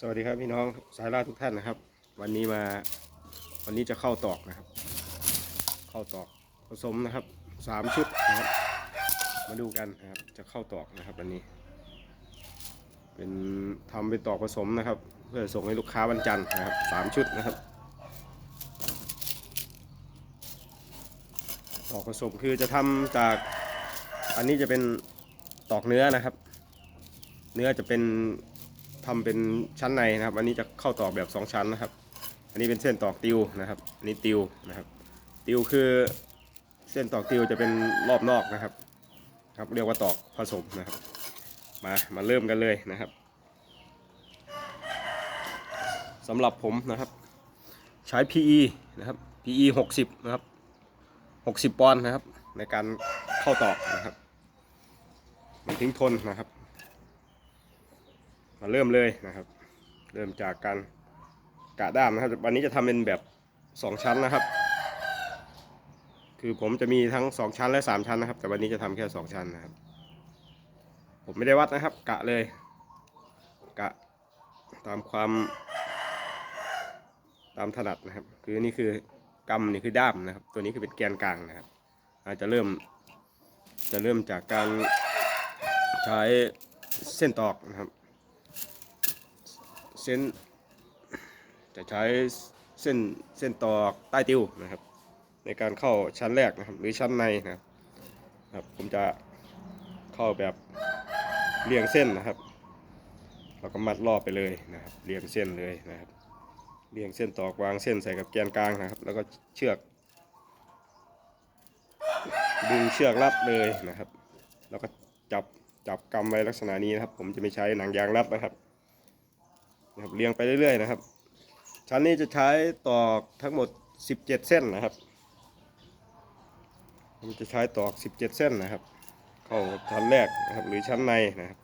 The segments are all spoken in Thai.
สวัสดีครับพี่น้องสายล่าทุกท่านนะครับ วันนี้มาวันนี้จะเข้าตอกนะครับ เข้าตอกผสมนะครับสามชุดนะครับ มาดูกันนะครับจะเข้าตอกนะครับวันนี้ เป็นทำเป็นตอกผสมนะครับ เพื่อส่งให้ลูกค้าวันจันทร์นะครับสามชุดนะครับ ตอกผสมคือจะทำจากอันนี้จะเป็นตอกเนื้อนะครับ เนื้อจะเป็น ทำเป็นชั้นในนะครับ อันนี้จะเข้าตอกแบบ 2 ชั้นนะครับ อันนี้เป็นเส้นตอกติวนะครับ อันนี้ติวนะครับ ติวคือเส้นตอกติวจะเป็นรอบนอกนะครับ ครับเรียกว่าตอกผสมนะครับ มามาเริ่มกันเลยนะครับสำหรับผมนะครับ ใช้ PE นะครับ PE 60 นะครับ 60 ปอนด์นะครับ ในการเข้าตอกนะครับ มันทิ้งทนนะครับ มาเริ่มเลยนะครับ เริ่มจากการกะด้ามนะครับวันนี้จะทำเป็นแบบ 2 ชั้นนะครับ คือผมจะมีทั้ง 2 ชั้นและ 3 ชั้นนะครับ แต่วันนี้จะทำแค่ 2 ชั้นนะครับ ผมไม่ได้วัดนะครับ กะเลย กะตามความ ตามถนัดนะครับ คือนี่คือกำนี่คือด้ามนะครับ ตัวนี้คือเป็นแกนกลางนะครับ อาจจะเริ่ม จะเริ่มจากการใช้เส้นตอกนะครับ เส้น จะใช้เส้นเส้นตอกใต้ติวนะครับ ในการเข้าชั้นแรกนะครับ หรือชั้นในนะครับผมจะเข้าแบบเรียงเส้นนะครับเราก็มัดรอบไปเลยนะครับ เรียงเส้นเลยนะครับ เรียงเส้นตอกวางเส้นใส่กับแกนกลางนะครับ แล้วก็เชือก ดึงเชือกรัดเลยนะครับ แล้วก็จับจับกำไว้ลักษณะนี้นะครับ ผมจะไม่ใช้หนังยางรัดนะครับ นะครับเรียงไปเรื่อยๆนะครับ ชั้นนี้จะใช้ตอกทั้งหมด 17 เส้นนะครับผมจะใช้ตอก 17 เส้นนะครับ เข้าชั้นแรกนะครับหรือชั้นในนะครับ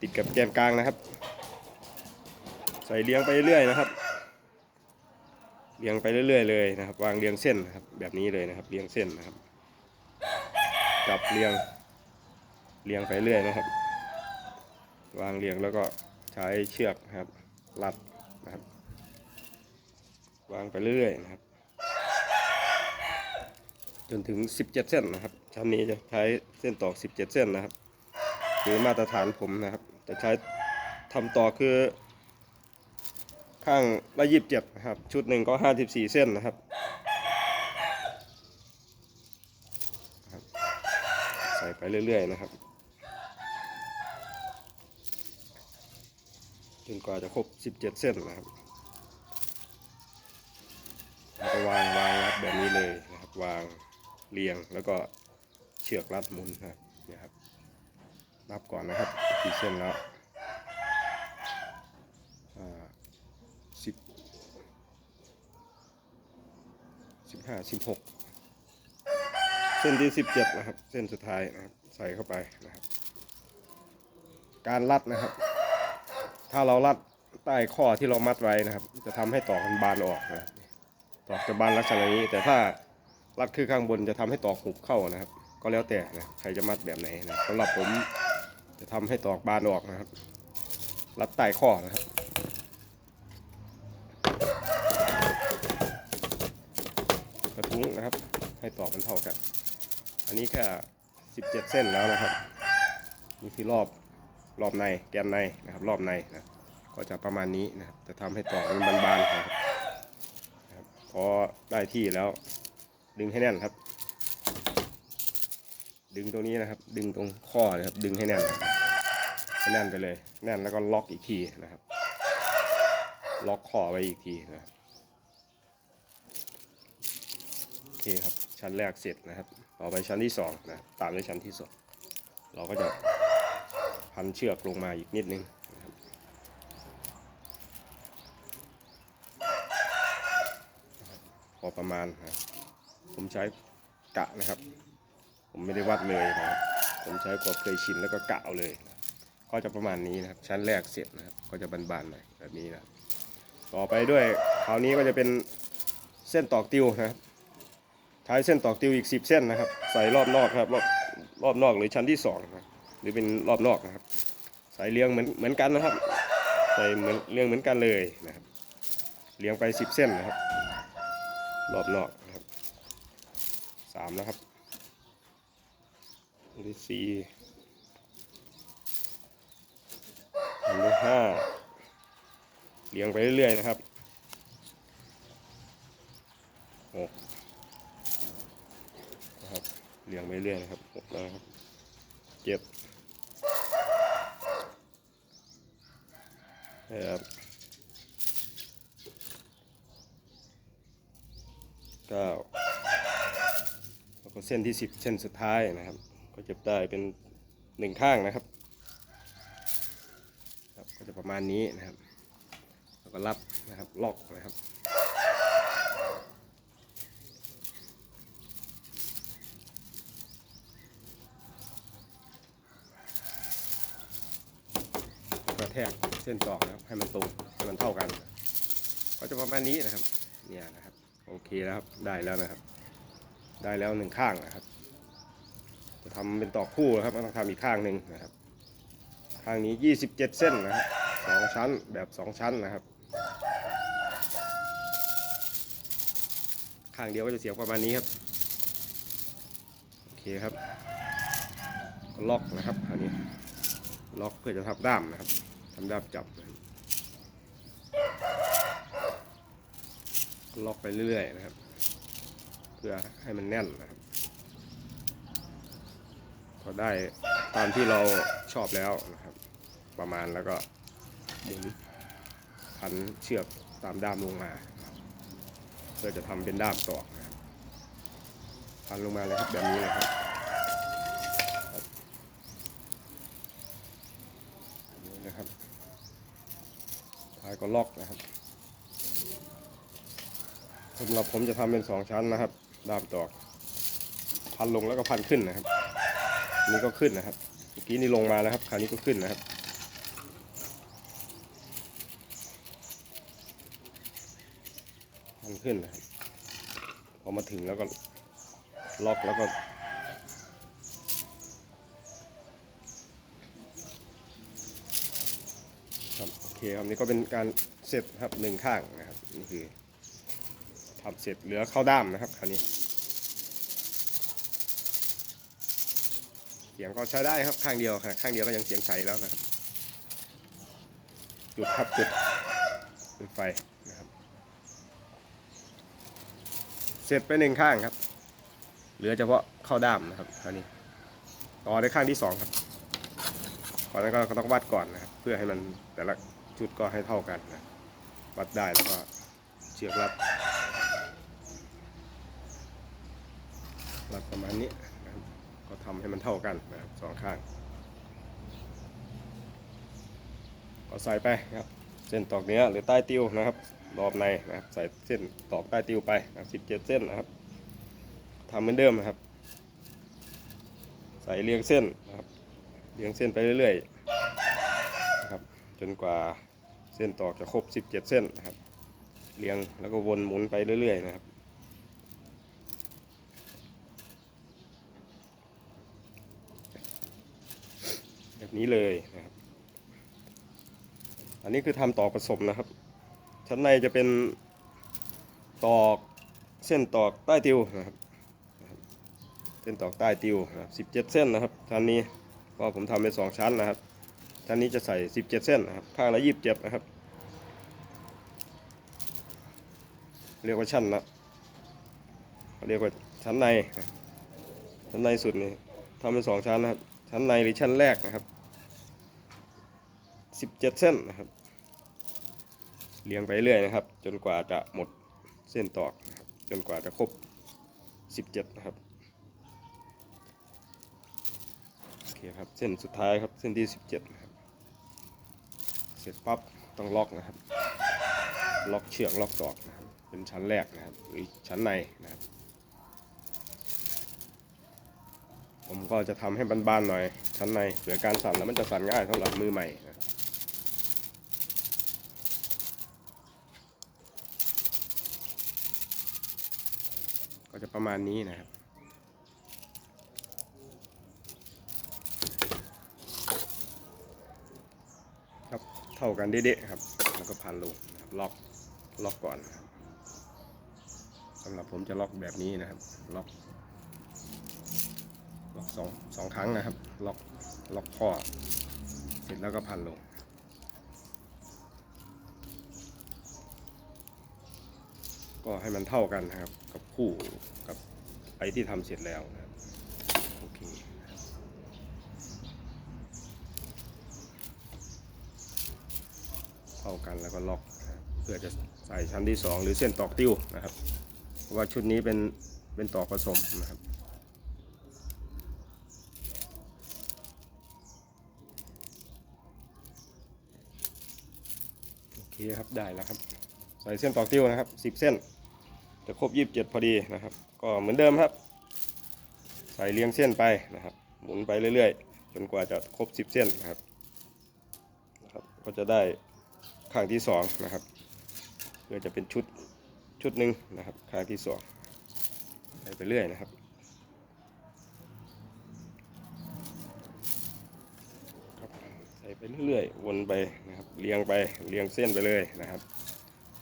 ติดกับแกนกลางนะครับ ใส่เรียงไปเรื่อยๆนะครับเรียงไปเรื่อยๆเลยนะครับ วางเรียงเส้นนะครับ แบบนี้เลยนะครับ เรียงเส้นนะครับ จับเรียงเรียงไปเรื่อยนะครับ วางเรียงแล้วก็ใช้เชือกนะครับ รัดนะครับ วางไปเรื่อยๆนะครับ จนถึง 17 เส้นนะครับชั้นนี้จะใช้เส้นตอก 17 เส้นนะครับคือมาตรฐานผมนะครับ จะใช้ทำต่อคือ ข้างละยีิบเจ็ดนะครับ ชุดหนึ่งก็ห้าสิบสี่เส้นนะครับ ใส่ไปเรื่อยๆนะครับ จนกว่าจะครบสิบเส้นนะครับแล้วก็วางวางรัดแบบนี้เลยนะครับ วางเรียงแล้วก็เชือกรัดมุนนะครับเนี่ยครับนับก่อนนะครับกี่เส้นแล้วสิบสิบห้าสิบหกเส้นที่สิบเจ็ดนะครับ เส้นสุดท้ายนะครับ ใส่เข้าไปนะครับ การรัดนะครับ ถ้าเรารัดใต้ข้อที่เรามัดไว้นะครับ จะทำให้ตอกมันบานออกนะตอกจะบานลักษณะนี้ แต่ถ้ารัดคือข้างบนจะทำให้ตอกหุบเข้านะครับ ก็แล้วแต่นะใครจะมัดแบบไหนนะสำหรับผมจะทำให้ตอกบานออกนะครับ รัดใต้ข้อนะครับกระทุ้งนะครับ ให้ตอกมันเท่ากัน อันนี้แค่17 เส้นแล้วนะครับนี่คือรอบ รอบในแกนในนะครับ รอบในนะก็จะประมาณนี้นะครับจะทำให้ตอกมันบานๆนะครับพอได้ที่แล้ว ดึงให้แน่นครับ ดึงตรงนี้นะครับ ดึงตรงข้อนะครับ ดึงให้แน่นให้แน่นไปเลย แน่นแล้วก็ล็อกอีกทีนะครับ ล็อกข้อไว้อีกทีนะครับโอเคครับชั้นแรกเสร็จนะครับ ต่อไปชั้นที่สองนะตามด้วยชั้นที่สองเราก็จะ พันเชือกลงมาอีกนิดนึงพอประมาณนะผมใช้กะนะครับ ผมไม่ได้วัดเลยนะครับผมใช้ความเคยชินแล้วก็กะเอาเลยนะก็จะประมาณนี้นะครับ ชั้นแรกเสร็จนะครับ ก็จะบานๆหน่อยแบบนี้นะต่อไปด้วยคราวนี้ก็จะเป็นเส้นตอกติวนะครับใช้เส้นตอกติวอีก 10 เส้นนะครับ ใส่รอบนอกครับรอบรอบนอกหรือชั้นที่2นะค รือเป็นรอบนอกนะครับใส่เรียงเหมือนเหมือนกันนะครับใส่เหมือนเรียงเหมือนกันเลยนะครับ เลี้ยงไปสิบเส้นนะครับ รอบนอกนะครับสามนะครับอันที่สี่อันที่ห้าเลี้ยงไปเรื่อยๆนะครับหกนะครับเลี้ยงไปเรื่อยนะครับหกนะครับเจ็ดนะ ครับเก้าแล้วก็เส้นที่สิบเส้นสุดท้ายนะครับ ก็เก็บได้เป็นหนึ่งข้างนะครับครับ ก็จะประมาณนี้นะครับ แล้วก็รับนะครับล็อกนะครับ กระแทกเส้นตอกนะครับ ให้มันตรงให้มันเท่ากันก็จะประมาณนี้นะครับ เนี่ยนะครับ โอเคแล้วครับ ได้แล้วนะครับ ได้แล้วหนึ่งข้างนะครับ จะทำเป็นตอกคู่นะครับต้องทำอีกข้างหนึ่งนะครับ ข้างนี้ 27 เส้นนะครับสองชั้นแบบสองชั้นนะครับ ข้างเดียวก็จะเสียงประมาณนี้ครับโอเคครับล็อกนะครับอันนี้ล็อกเพื่อจะทับด้ามนะครับ ทำด้ามจับนะครับ ล็อกไปเรื่อยๆนะครับ เพื่อให้มันแน่นนะครับพอได้ตามที่เราชอบแล้วนะครับ ประมาณแล้วก็หมุนพันเชือกตามด้ามลงมา เพื่อจะทำเป็นด้ามตอกพันลงมาเลยครับแบบนี้เลยครับนี้นะครับ ท้ายก็ล็อกนะครับสำหรับผมจะทำเป็นสองชั้นนะครับด้ามตอก พันลงแล้วก็พันขึ้นนะครับนี่ก็ขึ้นนะครับเมื่อกี้นี่ลงมาแล้วครับ คราวนี้ก็ขึ้นนะครับพันขึ้นนะครับพอมาถึงแล้วก็ล็อกแล้วก็ ครับโอเคครับนี่ก็เป็นการเสร็จครับหนึ่งข้างนะครับนี่คือทำเสร็จเหลือเข้าด้ามนะครับคราวนี้เสียงก็ใช้ได้ครับข้างเดียวครับข้างเดียวก็ยังเสียงใสแล้วนะครับจุดครับจุดเป็นไฟนะครับเสร็จไปหนึ่งข้างครับ เหลือเฉพาะเข้าด้ามนะครับคราวนี้ต่อในข้างที่สองครับตอนนั้นก็ต้องวัดก่อนนะครับ เพื่อให้มันแต่ละ ชุดก็ให้เท่ากันนะวัดได้แล้วก็เชือกรัดรัดประมาณนี้นะครับก็ทำให้มันเท่ากันนะครับสองข้าง ก็ใส่ไปนะครับ เส้นตอกเนื้อหรือใต้ติวนะครับรอบในนะครับ ใส่เส้นตอกใต้ติวไปสิบเจ็ดเส้นนะครับทำเหมือนเดิมนะครับ ใส่เรียงเส้นนะครับเรียงเส้นไปเรื่อยๆ จนกว่าเส้นตอกจะครบ 17 เส้นนะครับ เรียงแล้วก็วนหมุนไปเรื่อย ๆ นะครับ แบบนี้เลยนะครับ อันนี้คือทำตอกผสมนะครับ ชั้นในจะเป็นตอกเส้นตอกใต้ติวนะครับเส้นตอกใต้ติวนะครับ17 เส้นนะครับชั้นนี้ก็ผมทำเป็นสองชั้นนะครับ ชั้นนี้จะใส่ 17 เส้นนะครับข้างละ27นะครับ เรียกว่าชั้นนะเรียกว่าชั้นใน ชั้นในสุดนี่ทำเป็นสองชั้นนะครับ ชั้นในหรือชั้นแรกนะครับ 17 เส้นนะครับ เรียงไปเรื่อยนะครับ จนกว่าจะหมดเส้นตอกนะครับจนกว่าจะครบ 17 นะครับโอเคครับ เส้นสุดท้ายครับ เส้นที่ 17นะครับ สร็จปั๊บต้องล็อกนะครับ ล็อกเชือกล็อกตอกนะครับเป็นชั้นแรกนะครับหรือชั้นในนะครับ ผมก็จะทำให้บานๆหน่อยชั้นในเผื่อการสั่นแล้วมันจะสั่นง่ายสำหรับมือใหม่นะก็จะประมาณนี้นะครับ ครับทเข้ากันเด๊ะๆครับ แล้วก็พันลงนะครับล็อกล็อกก่อนสำหรับผมจะล็อกแบบนี้นะครับ ล็อกล็อกสองสองครั้งนะครับ ล็อกล็อกข้อ เสร็จแล้วก็พันลงก็ให้มันเท่ากันนะครับ กับคู่กับไอที่ทำเสร็จแล้วนะครับโอเคนะครับ เท่ากันแล้วก็ล็อกเพื่อจะใส่ชั้นที่สองหรือเส้นตอกติ้วนะครับ เพราะว่าชุดนี้เป็นเป็นตอกผสมนะครับโอเคครับได้แล้วครับ ใส่เส้นตอกติ้วนะครับสิบเส้น จะครบยี่สิบเจ็ดพอดีนะครับ ก็เหมือนเดิมครับ ใส่เรียงเส้นไปนะครับ หมุนไปเรื่อยๆ จนกว่าจะครบสิบเส้นครับนะครับก็จะได้ ข้างที่สองนะครับเพื่อจะเป็นชุดชุดหนึ่งนะครับข้างที่สองใส่ไปเรื่อยนะครับใส่ไปเรื่อยๆ วนไปนะครับเรียงไปเรียงเส้นไปเลยนะครับ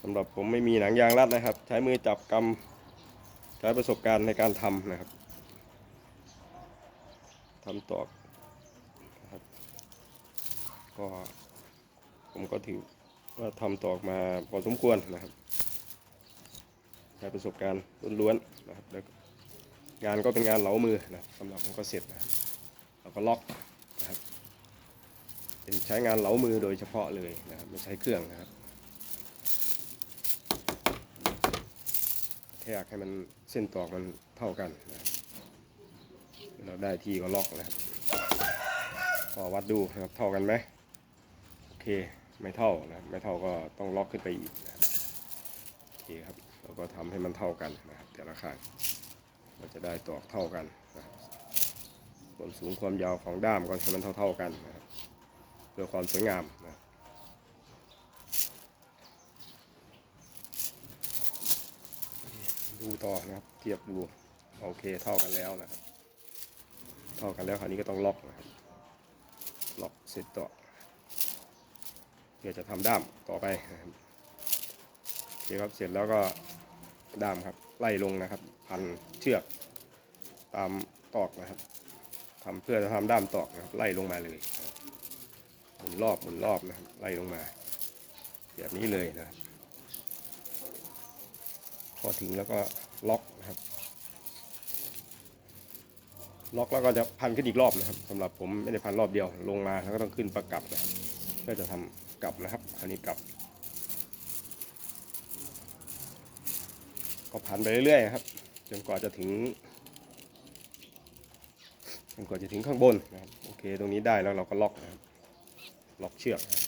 สำหรับผมไม่มีหนังยางรัดนะครับ ใช้มือจับกำใช้ประสบการณ์ในการทำนะครับทำตอกนะครับก็ผมก็ถือ ว่าทำตอกมาพอสมควรนะครับใช้ประสบการณ์ล้วนๆนะครับแล้วงานก็เป็นงานเหลามือนะสำหรับผมก็เสร็จนะครับแล้วก็ล็อกนะครับเป็นใช้งานเหลามือโดยเฉพาะเลยนะครับไม่ใช้เครื่องนะครับแทกให้มันเส้นตอกมันเท่ากันนะครับเราได้ที่ก็ล็อกนะครับ ก็วัดดูนะครับเท่ากันไหมโอเค ไม่เท่านะไม่เท่าก็ต้องล็อกขึ้นไปอีกนะครับโอเคครับเราก็ทำให้มันเท่ากันนะครับแต่ละข้างเราจะได้ตอกเท่ากันนะครับความสูงความยาวของด้ามก็ให้มันเท่าๆกันนะครับเพื่อความสวยงามนะดูต่อนะครับเทียบดูโอเคเท่ากันแล้วนะครับ เท่ากันแล้วคราวนี้ก็ต้องล็อกนะครับล็อกเสร็จต่อ เพื่อจะทำด้ามต่อไปนะครับโอเคครับเสร็จแล้วก็ด้ามครับไล่ลงนะครับ พันเชือกตามตอกนะครับทำเพื่อจะทำด้ามตอกนะครับ ไล่ลงมาเลยหมุนรอบหมุนรอบนะครับไล่ลงมา แบบนี้เลยนะครับพอถึงแล้วก็ล็อกนะครับ ล็อกแล้วก็จะพันขึ้นอีกรอบนะครับสำหรับผมไม่ได้พันรอบเดียวลงมาแล้วก็ต้องขึ้นประกับนะครับเพื่อจะทำ กลับนะครับ อันนี้กลับ ก็พันไปเรื่อยๆครับ จนกว่าจะถึงจนกว่าจะถึงข้างบนนะครับ โอเค ตรงนี้ได้แล้วเราก็ล็อกนะครับ ล็อกเชือกนะครับ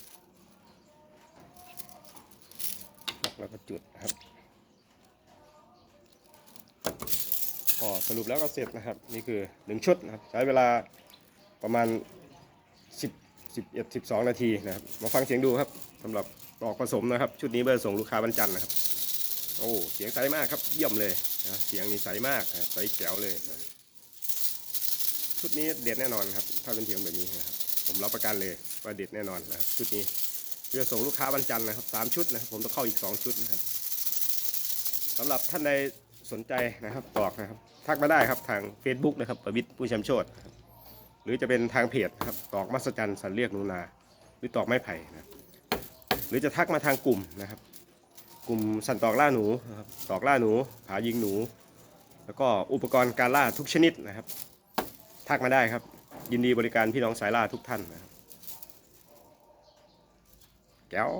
ล็อกแล้วก็จุดนะครับ ก็สรุปแล้วก็เสร็จนะครับ นี่คือหนึ่งชุดนะครับ ใช้เวลาประมาณ 10 11 12 นาทีนะครับ มาฟังเสียงดูครับสำหรับตอกผสมนะครับ ชุดนี้เบอร์ส่งลูกค้าบรรจันทร์นะครับ โอ้เสียงใสมากครับ เยี่ยมเลยนะเสียงนี่ใสมากนะใสแจ๋วเลยนะชุดนี้เด็ดแน่นอนครับ ถ้าเป็นเสียงแบบนี้นะครับ ผมรับประกันเลยว่าเด็ดแน่นอนนะครับชุดนี้จะส่งลูกค้าวันจันทร์นะครับสามชุดนะครับผมต้องเข้าอีกสองชุดนะครับสำหรับท่านใดสนใจนะครับตอกนะครับ ทักมาได้ครับทาง Facebook นะครับประวิทย์ผู้ชำโชตนะค หรือจะเป็นทางเพจครับตอกมัศจรรย์สันเรียกนูนา หรือตอกไม้ไผ่นะหรือจะทักมาทางกลุ่มนะครับ กลุ่มสันตอกล่าหนูนะครับตอกล่าหนูผายิงหนู แล้วก็อุปกรณ์การล่าทุกชนิดนะครับ ทักมาได้ครับ ยินดีบริการพี่น้องสายล่าทุกท่านนะครับแก้ว